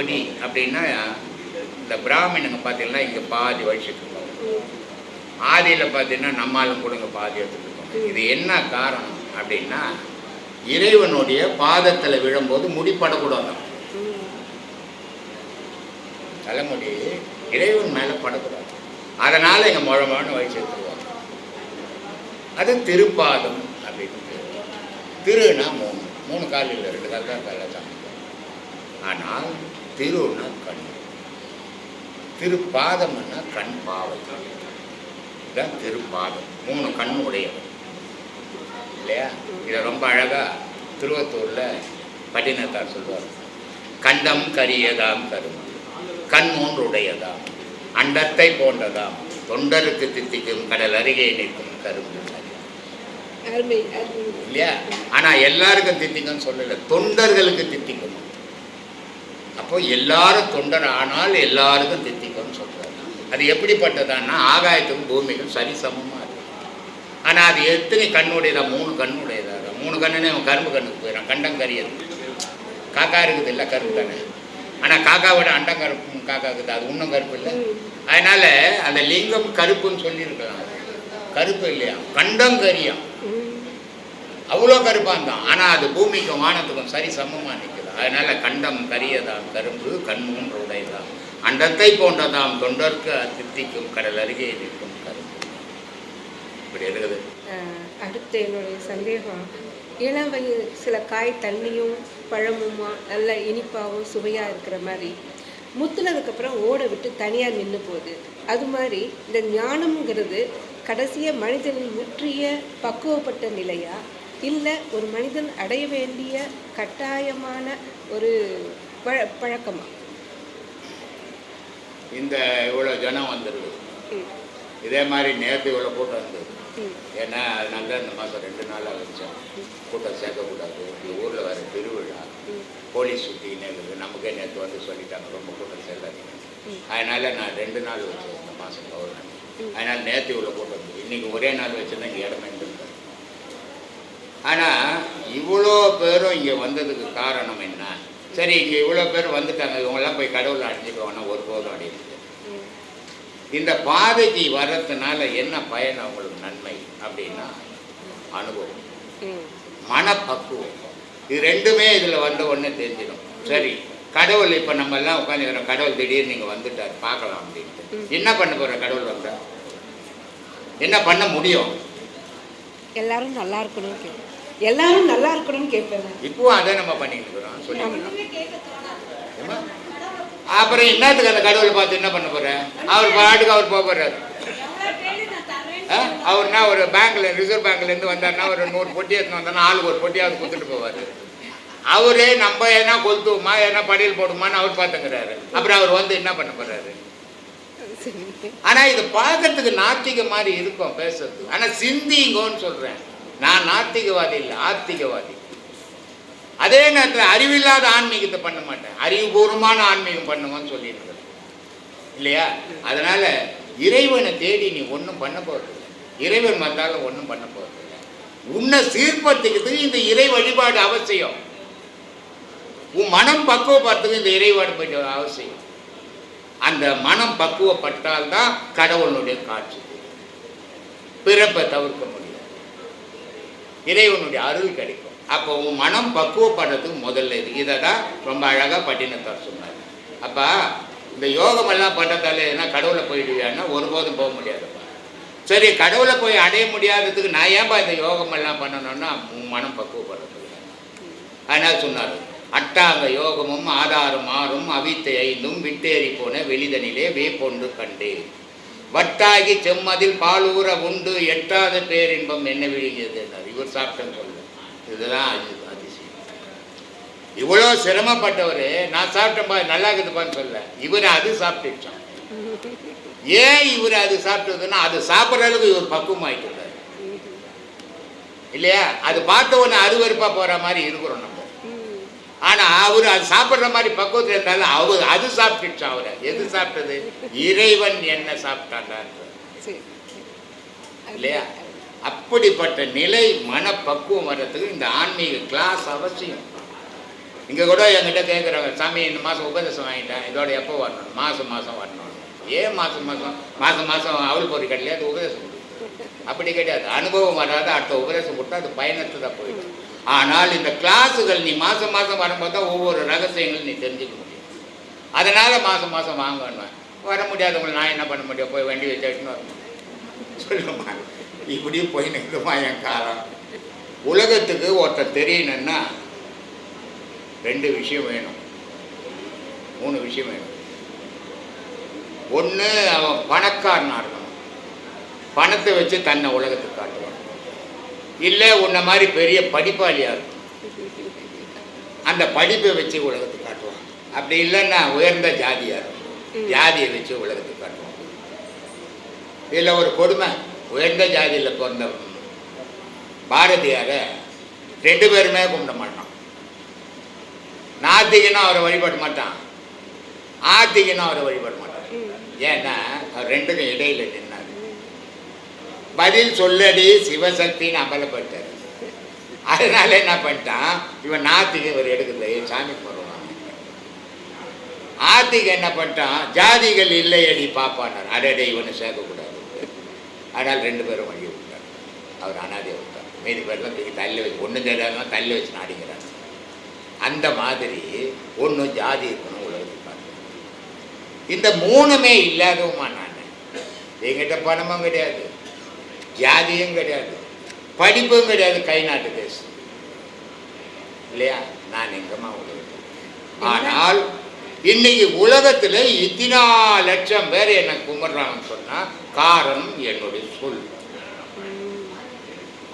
திருவடி அப்படின்னா இந்த பிராமணங்க பார்த்தீங்கன்னா இங்கே பாதி வழிச்சிட்டு இருக்கோம் ஆதியில் பார்த்தீங்கன்னா நம்மாலும் கூட இங்கே பாதி இருக்கோம் இது என்ன காரணம் அப்படின்னா இறைவனுடைய பாதத்தில் விழும்போது முடிப்படக்கூடாது தலைமுடி இறைவன் மேலே படக்கூடாது. அதனால் இங்கே முழமான வழி சேர்த்துருவாங்க அது திருப்பாதம் அப்படின்னு. திருனா மூணு. மூணு கால் இல்லை ரெண்டு கால் தான் காலில் தான் ஆனால் திருன்னா கண். திருப்பாதம்னா கண் பாவை இதுதான் திருப்பாதம். மூணு கண் உடையவர் இல்லையா? இதை ரொம்ப அழகா திருவத்தூர்ல பட்டினத்தார் சொல்வார். கண்டம் கரியதாம் கரும். கண் மூன்று உடையதாம். அண்டத்தை போன்றதாம். தொண்டருக்கு தித்திக்கும் கடல் அருகே நிற்கும் கரும்பு இல்லையா? ஆனா எல்லாருக்கும் தித்திக்கும்னு சொல்லல. தொண்டர்களுக்கு தித்திக்கும் அப்போ எல்லாரும் தொண்டர் ஆனால் எல்லாருக்கும் தித்திக்கும்னு சொல்கிறார் அது எப்படிப்பட்டதான்னா ஆகாயத்துக்கும் பூமிக்கும் சரிசமமா இருக்கு. ஆனால் அது எத்தனை கண்ணுடையதா? மூணு கண்ணுடையதா? மூணு கண்ணுன்னு அவன் கரும்பு கண்ணுக்கு போயிடான் கண்டங்கரியது காக்கா இருக்குது இல்லை கரும்பு தானே? ஆனால் காக்காவோட அண்டங்கருப்பு காக்கா இருக்குது அது இன்னும் கருப்பு இல்லை. அதனால அந்த லிங்கம் கருப்புன்னு சொல்லியிருக்கலாம். கருப்பு இல்லையா? கண்டம் அவ்வளோ கருப்பாக தான். ஆனால் அது பூமிக்கும் வானத்துக்கும் சரி சமமாக நிற்குது. அதனால் கண்டம் கரியதாம் கரும்பு கண்மூன்று உடையதாம் அண்டத்தை போன்றதாம் தொண்டர்க்கு தித்திக்கும் கடல் அருகே நிற்கும் கரும்பு. இப்படி இருக்குது. அடுத்து என்னுடைய சந்தேகம். இளம் வயது சில காய் தண்ணியும் பழமுமா நல்ல இனிப்பாகவும் சுவையாக இருக்கிற மாதிரி. முத்துனதுக்கப்புறம் ஓட விட்டு தனியாக நின்று போகுது. அது மாதிரி இந்த ஞானம்ங்கிறது கடைசியாக மனிதனின் முற்றிய பக்குவப்பட்ட நிலையாக இல்லை ஒரு மனிதன் அடைய வேண்டிய கட்டாயமான ஒரு பழ பழக்கமா? இந்த இவ்வளோ ஜனம் வந்துருது. ம், இதே மாதிரி நேற்று இவ்வளோ கூட்டம் இருந்தது. ஏன்னா அதனால தான் இந்த மாதம் ரெண்டு நாளாக வச்சோம் கூட்டம் சேர்க்கக்கூடாது. இந்த ஊரில் வர திருவிழா போலீஸ் சுற்றின்னு இருக்குது நமக்கே நேற்று வந்து சொல்லிட்டாங்க. ரொம்ப கூட்டம் சேர்க்காதீங்க. அதனால நான் ரெண்டு நாள் வச்சேன் இந்த மாதம் ம். அதனால நேற்று இவ்வளோ கூட்டம் இருந்தது. இன்னைக்கு ஒரே நாள் வச்சுருந்தா இங்கே இடமே ஆனால் இவ்வளோ பேரும் இங்கே வந்ததுக்கு காரணம் என்ன? சரி இங்கே இவ்வளோ பேர் வந்துட்டாங்க இவங்கெல்லாம் போய் கடவுளை அடைஞ்சிடுவாங்கன்னா ஒருபோதும் அடையுது ம், இந்த பாதைக்கு வர்றதுனால என்ன பயன் அவங்களுக்கு? நன்மை அப்படின்னா அனுபவம். மனப்பக்குவம். இது ரெண்டுமே இதில் வந்த உடனே தெரிஞ்சிடும். சரி கடவுள் இப்போ நம்ம எல்லாம் உட்காந்துக்கிறோம் கடவுள் திடீர்னு நீங்கள் வந்துட்டார் பார்க்கலாம் அப்படின்ட்டு. என்ன பண்ண போகிற கடவுள் வந்தா? என்ன பண்ண முடியும்? எல்லாரும் நல்லா இருக்கணும்னு கேட்பேன் எல்லாரும் நல்லா இருக்கணும்னு கேட்பேன். இப்பவும் அதை நம்ம பண்ணிட்டு இருக்கிறோம். சொல்லி. ஏம்மா? அப்புறம் என்னத்துக்கு அந்த கடவுளை பார்த்து என்ன பண்ண போற? அவர் பாட்டுக்கு அவர் போக போறாரு? அவர்னா ஒரு பேங்க்ல ரிசர்வ் பேங்க்ல இருந்து வந்தாருன்னா ஒரு நூறு பொட்டி எடுத்துன்னு வந்தாருன்னா ஆளுக்கு ஒரு பொட்டியாவது கொடுத்துட்டு போவாரு. அவரே நம்ம என்ன கொளுத்துவோமா என்ன படியல் போடுமான்னு அவர் பார்த்துங்கிறாரு. அப்புறம் அவர் வந்து என்ன பண்ண போறாரு? ஆனா இது பார்க்கறதுக்கு நாத்திக மாதிரி இருக்கும் பேசுறது ஆனா சிந்திங்கோன்னு சொல்றேன். நான் நாத்திகவாதி இல்லை ஆத்திகவாதி. அதே நேரத்தில் அறிவில்லாத ஆன்மீகத்தை பண்ண மாட்டேன். அறிவுபூர்வமான ஆன்மீகம் பண்ணுவோன்னு சொல்லியிருக்கிறேன். இல்லையா? அதனால இறைவனை தேடி நீ ஒன்றும் பண்ண போகிறது இல்லை. இறைவன் வந்தாலும் ஒன்றும் பண்ண போகிறது உன்னை சீர்படுத்திக்கிறதுக்கு இந்த இறை வழிபாடு அவசியம். உன் மனம் பக்குவப்படுறதுக்கு இந்த இறைவாடு அவசியம். அந்த மனம் பக்குவப்பட்டால்தான் கடவுளுடைய காட்சி. பிறப்பை தவிர்க்க முடியும் இறைவனுடைய அருள் கிடைக்கும். அப்போ உன் மனம் பக்குவப்படுறதுக்கு முதல்ல இது. இதை தான் ரொம்ப அழகாக பட்டினத்தார் சொன்னார். அப்பா இந்த யோகமெல்லாம் பண்ணுறதால என்ன கடவுளை போயிடுவியான்னா ஒருபோதும் போக முடியாதுப்பா. சரி கடவுளை போய் அடைய முடியாததுக்கு நான் ஏன்பா இந்த யோகமெல்லாம் பண்ணணும்னா உன் மனம் பக்குவப்படுறது? அதனால் சொன்னார் அட்டாங்க யோகமும் ஆதாரம் ஆறும் அவித்தை ஐந்தும் விட்டேறி போன வெளிதனிலே வேப்பொண்டு கண்டே வட்டாகி செம்மதில் பாலூர உண்டு எட்டாத பேரின்பம் என்ன விழுங்கியது என்றார். இவர் சாப்பிட்டேன்னு சொல்ல இதுதான் அதிசயம். இவ்வளோ சிரமப்பட்டவர் நான் சாப்பிட்டேன்பா நல்லா இருக்குதுப்பான்னு சொல்ல. இவர் அது சாப்பிட்டுச்சான் ஏன் இவர் அது சாப்பிட்டதுன்னா அது சாப்பிட்ற அளவுக்கு இவர் பக்குவமாயிட்டு இல்லையா? அது பார்த்த உடனே அருவருப்பா போற மாதிரி இருக்கிறோம் நம்ம. ம், ஆனா அவர் அது சாப்பிடுற மாதிரி பக்குவத்தில் இருந்தாலும் அவர் அது சாப்பிட்டுச்சு அவரை. எது சாப்பிட்டது? இறைவன் என்ன சாப்பிட்டாங்க சரி. இல்லையா? அப்படிப்பட்ட நிலை மனப்பக்குவம் வர்றதுக்கு இந்த ஆன்மீக கிளாஸ் அவசியம். இங்கே கூட என்கிட்ட கேட்குறாங்க சாமி இந்த மாதம் உபதேசம் வாங்கிட்டேன் இதோட எப்போ வரணும்? மாதம் மாதம் வரணும். ஏன் மாதம் மாதம் மாதம் மாதம் அவள் பொறி கட்டலையே அது உபதேசம் அப்படி கிடையாது. அனுபவம் வராத அடுத்த உபதேசம் கொடுத்தா அது பயனற்று தான் போயிடும். ஆனால் இந்த கிளாஸுகள் நீ மாதம் மாதம் வரும்போது தான் ஒவ்வொரு ரகசியங்களும் நீ தெரிஞ்சுக்க முடியும். அதனால் மாதம் மாதம் வாங்கணும் வர முடியாதவங்களை நான் என்ன பண்ண முடியும்? போய் வண்டி வச்சுட்டு வரணும். சொல்லுமா இப்படி போய் நிற்குமா என் காலம். உலகத்துக்கு ஒருத்தர் தெரியணும்னா ரெண்டு விஷயம் வேணும். மூணு விஷயம் வேணும். ஒன்று அவன் பணக்காரனாக இருக்கணும். பணத்தை வச்சு தன்னை உலகத்துக்கு காட்டுவான். இல்லை உன்னை மாதிரி பெரிய படிப்பாளியாக இருக்கும். அந்த படிப்பை வச்சு உலகத்துக்கு காட்டுவான். அப்படி இல்லைன்னா உயர்ந்த ஜாதியாக இருக்கும். ஜாதியை வச்சு உலகத்துக்கு காட்டுவான். இதில் ஒரு கொடுமை. உயர்ந்த ஜாதியில் பிறந்த பாரதியாரை ரெண்டு பேருமே கும்பிட மாட்டான். நாத்திகனும் அவரை வழிபட மாட்டான். ஆத்திகனும் அவரை வழிபட மாட்டான். ஏன்னா அவர் ரெண்டுக்கும் இடையில நின்னார் பதில் சொல்லடி சிவசக்தின்னு அம்பலப்பட்டார் அதனால என்ன பண்ணிட்டான்? இவன் நாத்திகை இவர் எடுக்கல சாமி போடுவான் ஆத்திகை என்ன பண்ணிட்டான்? ஜாதிகள் இல்லையடி பாப்பானார். அடடே இவனை சேர்க்கக்கூடாது. அதனால் ரெண்டு பேரும் வழி விட்டார். அவர் அனாதையை விட்டார். மீதி பேர்லாம் தூக்கி தள்ளி வச்சு ஒன்றும் தெரியாதான் தள்ளி வச்சு நாடிக்கிறார். அந்த மாதிரி ஒன்றும் ஜாதி இருக்கணும் உலகத்துக்கு பார்க்கணும். இந்த மூணுமே இல்லாதவுமா நான். எங்கிட்ட பணமும் கிடையாது. ஜாதியும் கிடையாது. படிப்பும் கிடையாது. கை நாட்டு தேசம் இல்லையா? நான் எங்கம்மா உலகத்தில் ஆனால் இன்னைக்கு உலகத்தில் இத்தனா லட்சம் பேர் என்னை கும்பிட்றாங்கன்னு சொன்னால் காரணம் என்னுடைய சொல்.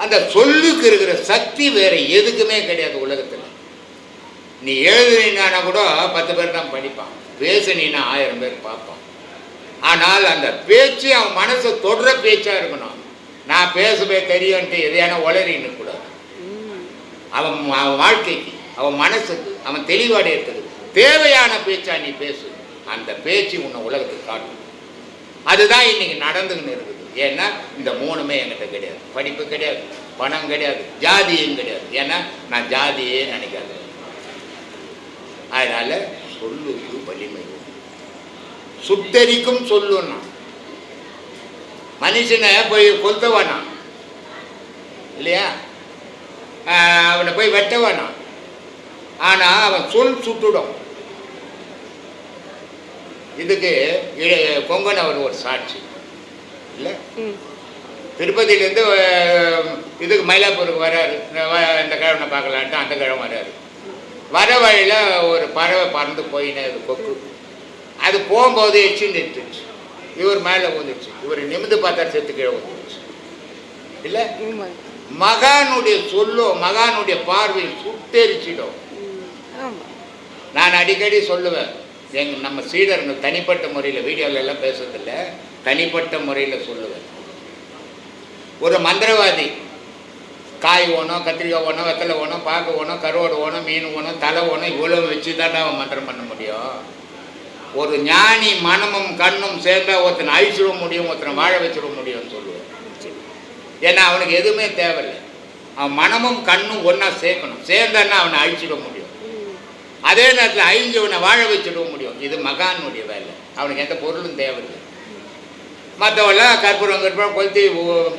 அந்த சொல்லுக்கு இருக்கிற சக்தி வேற எதுக்குமே கிடையாது உலகத்தில். நீ எழுதுனீனா கூட பத்து பேர் தான் படிப்பான். பேசுனீனா ஆயிரம் பேர் பார்ப்பான். ஆனால் அந்த பேச்சு அவன் மனசை தொடுற பேச்சா இருக்கணும். நான் பேசுவே தெரியும்ட்டு எதையான உளறின்னு கூடாது அவன் அவன் வாழ்க்கைக்கு அவன் மனசுக்கு அவன் தெளிவடையறதுக்கு தேவையான பேச்சா நீ பேசு. அந்த பேச்சு உன்னை உலகத்துக்கு காட்டும். அதுதான் இன்னைக்கு நடந்துக்கின்னு இருக்குது. ஏன்னா இந்த மூணுமே என்கிட்ட கிடையாது. படிப்பு கிடையாது பணம் கிடையாது ஜாதியும் கிடையாது. ஏன்னா நான் ஜாதியே நினைக்காது. அதனால சொல்லுக்கு வலிமை சுத்தரிக்கும் சொல்லுன்னா மனுஷனை போய் கொல்த்த வேணாம் இல்லையா அவனை போய் வெட்ட வேணாம் ஆனால் அவன் சொல் சுட்டுடும். இதுக்கு கொங்கன் அவர் ஒரு சாட்சி. இல்லை. திருப்பதியிலேருந்து இதுக்கு மயிலாப்பூருக்கு வராரு. இந்த கிழமை பார்க்கலான்ட்டு அந்த கிழமை வராரு. வர வழியில் ஒரு பறவை பறந்து போயினே அது கொக்கு. அது போகும்போது எச்சு நிறுத்துச்சு இவர் மேலே வந்துச்சு இவர் நிமிந்து பார்த்தா செத்து கீழே வந்துச்சு இல்லை. மகானுடைய சொல்லோ மகானுடைய பார்வை சுட்டெரிச்சிடும். நான் அடிக்கடி சொல்லுவேன் எங்க நம்ம சீடருங்க தனிப்பட்ட முறையில் வீடியோல எல்லாம் பேசுறதில்ல தனிப்பட்ட முறையில் சொல்லுவேன். ஒரு மந்திரவாதி காய் ஓணும் கத்திரிக்காய் ஓணும் வெத்தலை ஓணும் பாக்கு ஓணும் கருவாடு ஓணும் மீன் ஓணும் தலை ஓணும் இவ்வளோ வச்சு தான் அவன் மந்திரம் பண்ண முடியும். ஒரு ஞானி மனமும் கண்ணும் சேர்ந்தா ஒருத்தனை அழிச்சிட முடியும் ஒருத்தனை வாழ வச்சிட முடியும்னு சொல்லுவார் ஏன்னா அவனுக்கு எதுவுமே தேவையில்லை. அவன் மனமும் கண்ணும் ஒன்றா சேர்க்கணும். சேர்ந்தான்னா அவனை அழிச்சிட முடியும். அதே நேரத்தில் அழிஞ்சவனை வாழ வச்சிட முடியும். இது மகானுடைய வேலை. அவனுக்கு எந்த பொருளும் தேவையில்லை. மற்றவெல்லாம் கற்பூரம் கற்பூரம் கொளுத்தி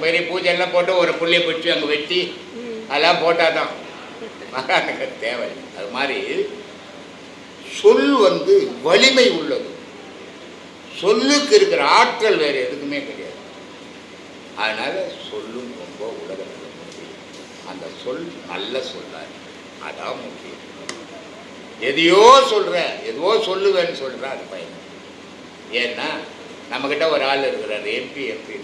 பெரிய பூஜை எல்லாம் போட்டு ஒரு புள்ளியை பிடிச்சி அங்கே வெட்டி அதெல்லாம் போட்டால் தான் மகானுக்கு தேவை. அது மாதிரி சொல் வந்து வலிமை உள்ளது. சொல்லுக்கு இருக்கிற ஆற்றல் வேறு எதுக்குமே கிடையாது. அதனால சொல்லும் ரொம்ப உலகத்தில் முக்கியம். அந்த சொல் நல்ல சொல்லாது அதான் முக்கியம். எதையோ சொல்ற எதுவோ சொல்லுவேன்னு சொல்ற அது பயன். ஏன்னா நம்மக்கிட்ட ஒரு ஆள் இருக்கிறார் எம்பி எம்பி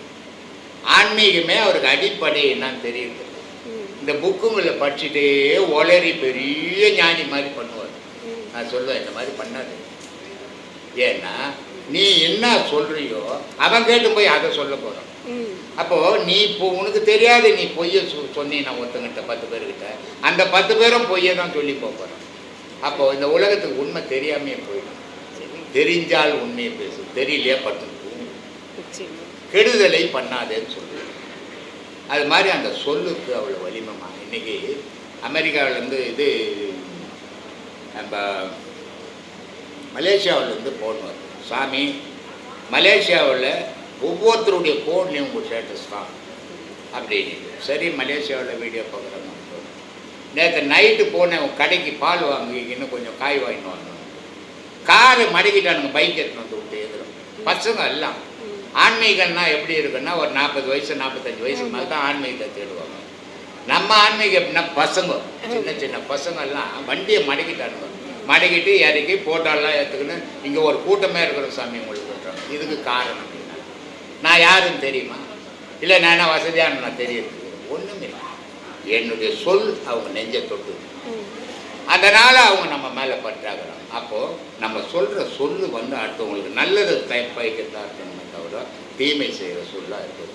ஆன்மீகமே அவருக்கு அடிப்படை என்னன்னு தெரியுது. இந்த புக்குங்களை படிச்சுட்டே ஒளரி பெரிய ஞானி மாதிரி பண்ணுவார். நான் சொல்லுவேன் இந்த மாதிரி பண்ணாது. ஏன்னா நீ என்ன சொல்றியோ அவன் கேட்டு போய் அதை சொல்ல போகிறான். அப்போ நீ இப்போ உனக்கு தெரியாது நீ பொய்யை சொன்னீங்கன்னா ஒருத்தங்கிட்ட பத்து பேர்கிட்ட அந்த பத்து பேரும் பொய்யை தான் சொல்லி போகிறான் அப்போ இந்த உலகத்துக்கு உண்மை தெரியாமையே போயிடும். தெரிஞ்சால் உண்மையை பேசு. தெரியலையே பத்து. கெடுதலை பண்ணாதேன்னு சொல்லுவேன் அது மாதிரி அந்த சொல்லுக்கு அவ்வளோ வலிமைமா இன்னைக்கு அமெரிக்காவிலேருந்து இது நம்ம மலேசியாவிலேருந்து ஃபோன் வருது சாமி மலேசியாவில் ஒவ்வொருத்தருடைய ஃபோன்லேயும் உங்கள் ஸ்டேட்டஸ் தான். அப்படின்னு. சரி மலேசியாவில் வீடியோ பார்க்குறாங்க நேற்று நைட்டு போனேன் கடைக்கு பால் வாங்கி இன்னும் கொஞ்சம் காய் வாங்கிட்டு வாங்க காரு மடக்கிட்டானுங்க பைக் எடுத்துன்னு வந்து விட்டு எதிரும் பசங்க எல்லாம். ஆன்மீகம்னா எப்படி இருக்குன்னா ஒரு நாற்பது வயசு நாற்பத்தஞ்சு வயசு மேலே தான் ஆன்மீகத்தை தேடுவாங்க. நம்ம ஆன்மீகம் எப்படின்னா பசங்க. சின்ன சின்ன பசங்க எல்லாம் வண்டியை மடக்கிட்டானுங்க. மடக்கிட்டு இறக்கி போட்டோலாம் எடுத்துக்கின்னு இங்கே ஒரு கூட்டமே இருக்கிற சாமி உங்களுக்கு சொல்கிறாங்க இதுக்கு காரணம் நான் யாருன்னு தெரியுமா? இல்லை நான் என்ன வசதியான நான் தெரியுது ஒன்றும் இல்லை. என்னுடைய சொல் அவங்க நெஞ்ச தொட்டு அதனால் அவங்க நம்ம மேலே பற்றாகிறோம் அப்போது நம்ம சொல்கிற சொல்லு வந்து அடுத்தவங்களுக்கு நல்லது பயக்கத்தான் இருக்கணுமே தவிர தீமை செய்கிற சொல்லாக இருக்குது.